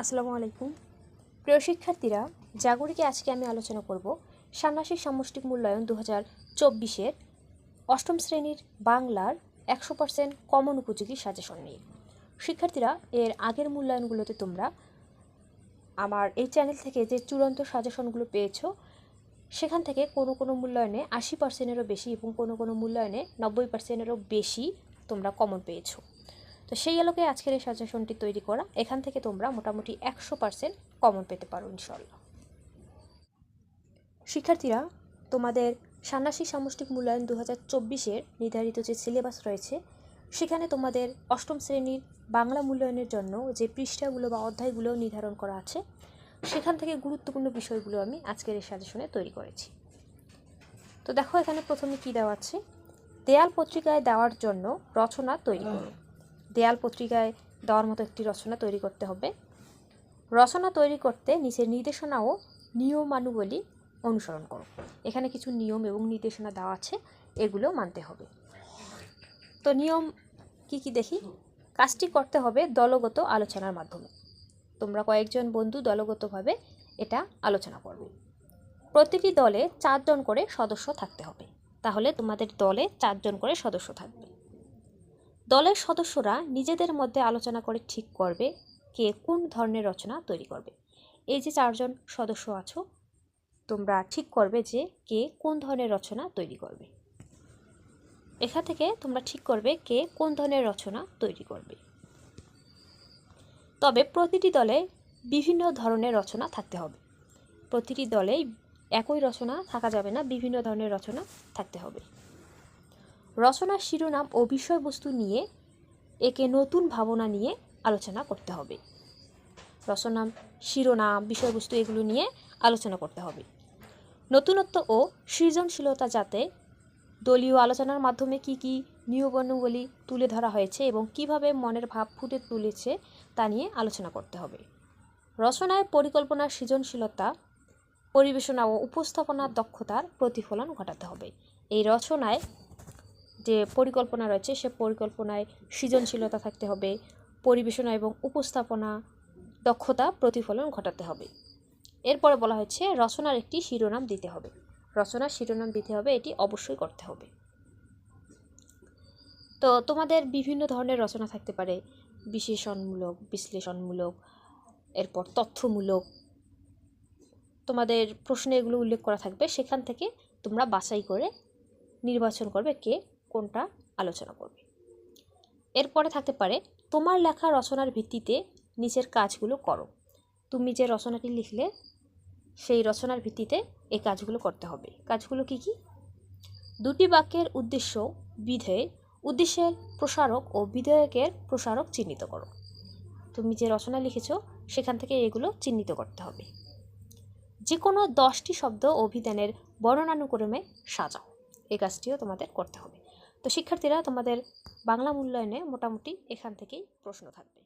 আসসালামু আলাইকুম। প্রিয় শিক্ষার্থীরা, জাগরিকে আজকে আমি আলোচনা করব ষান্মাসিক সামষ্টিক মূল্যায়ন দু হাজার চব্বিশের অষ্টম শ্রেণির বাংলার একশো পার্সেন্ট কমন উপযোগী সাজেশন নিয়ে। শিক্ষার্থীরা, এর আগের মূল্যায়নগুলোতে তোমরা আমার এই চ্যানেল থেকে যে চূড়ান্ত সাজেশনগুলো পেয়েছ, সেখান থেকে কোনো কোনো মূল্যায়নে আশি পার্সেন্টেরও বেশি এবং কোনো কোনো মূল্যায়নে নব্বই পার্সেন্টেরও বেশি তোমরা কমন পেয়েছ। তো সেই আলোকে আজকের এই সাজেশনটি তৈরি করা, এখান থেকে তোমরা মোটামুটি একশো পার্সেন্ট কমন পেতে পারো ইনশাল্লাহ শিক্ষার্থীরা, তোমাদের ষান্মাসিক সামষ্টিক মূল্যায়ন দু হাজার চব্বিশের নির্ধারিত যে সিলেবাস রয়েছে, সেখানে তোমাদের অষ্টম শ্রেণির বাংলা মূল্যায়নের জন্য যে পৃষ্ঠাগুলো বা অধ্যায়গুলো নির্ধারণ করা আছে, সেখান থেকে গুরুত্বপূর্ণ বিষয়গুলো আমি আজকের এই সাজেশনে তৈরি করেছি। তো দেখো এখানে প্রথমে কী দেওয়া আছে? দেয়াল পত্রিকায় দেওয়ার জন্য রচনা তৈরি করো। দেয়াল পত্রিকায় দেওয়ার মতো একটি রচনা তৈরি করতে হবে। রচনা তৈরি করতে নিচের নির্দেশনা ও নিয়মানুবলী অনুসরণ করো। এখানে কিছু নিয়ম এবং নির্দেশনা দেওয়া আছে, এগুলো মানতে হবে। তো নিয়ম কি কি দেখি? কাজটি করতে হবে দলগত আলোচনার মাধ্যমে। তোমরা কয়েকজন বন্ধু দলগতভাবে এটা আলোচনা করবে। প্রতিটি দলে চারজন করে সদস্য থাকতে হবে। তাহলে তোমাদের দলে চারজন করে সদস্য থাকবে। দলের সদস্যরা নিজেদের মধ্যে আলোচনা করে ঠিক করবে কে কোন ধরনের রচনা তৈরি করবে। এই যে চারজন সদস্য আছো, তোমরা ঠিক করবে যে কে কোন ধরনের রচনা তৈরি করবে। এখান থেকে তোমরা ঠিক করবে কে কোন ধরনের রচনা তৈরি করবে। তবে প্রতিটি দলে বিভিন্ন ধরনের রচনা থাকতে হবে। প্রতিটি দলেই একই রচনা থাকা যাবে না, বিভিন্ন ধরনের রচনা থাকতে হবে। রচনার শিরোনাম ও বিষয়বস্তু নিয়ে একে নতুন ভাবনা নিয়ে আলোচনা করতে হবে। রচনাম, শিরোনাম, বিষয়বস্তু এগুলো নিয়ে আলোচনা করতে হবে। নতুনত্ব ও সৃজনশীলতা যাতে দলীয় আলোচনার মাধ্যমে কি কি নিয়মানুবলী তুলে ধরা হয়েছে এবং কীভাবে মনের ভাব ফুটে তুলেছে তা নিয়ে আলোচনা করতে হবে। রচনায় পরিকল্পনার সৃজনশীলতা, পরিবেশনা ও উপস্থাপনার দক্ষতার প্রতিফলন ঘটাতে হবে। এই রচনায় যে পরিকল্পনা রয়েছে, সে পরিকল্পনায় সৃজনশীলতা থাকতে হবে, পরিবেশনা এবং উপস্থাপনা দক্ষতা প্রতিফলন ঘটাতে হবে। এরপরে বলা হয়েছে, রচনার একটি শিরোনাম দিতে হবে। রচনার শিরোনাম দিতে হবে, এটি অবশ্যই করতে হবে। তো তোমাদের বিভিন্ন ধরনের রচনা থাকতে পারে বিশেষণমূলক বিশ্লেষণমূলক, এরপর তথ্যমূলক। তোমাদের প্রশ্নে এগুলো উল্লেখ করা থাকবে, সেখান থেকে তোমরা বাছাই করে নির্বাচন করবে কে কোনটা আলোচনা করবে। এরপরে থাকতে পারে, তোমার লেখা রচনার ভিত্তিতে নিচের কাজগুলো করো। তুমি যে রচনাটি লিখলে, সেই রচনার ভিত্তিতে এই কাজগুলো করতে হবে। কাজগুলো কি কি? দুটি বাক্যের উদ্দেশ্য বিধেয়, উদ্দেশ্যের প্রসারক ও বিধেয়কের প্রসারক চিহ্নিত করো। তুমি যে রচনা লিখেছ, সেখান থেকে এগুলো চিহ্নিত করতে হবে। যে কোনো দশটি শব্দ অভিধানের বর্ণানুক্রমে সাজাও। এই কাজটিও তোমাদের করতে হবে। তো শিক্ষার্থীরা তোমাদের বাংলা মূল্যায়নে মোটামুটি এখান থেকেই প্রশ্ন থাকবে।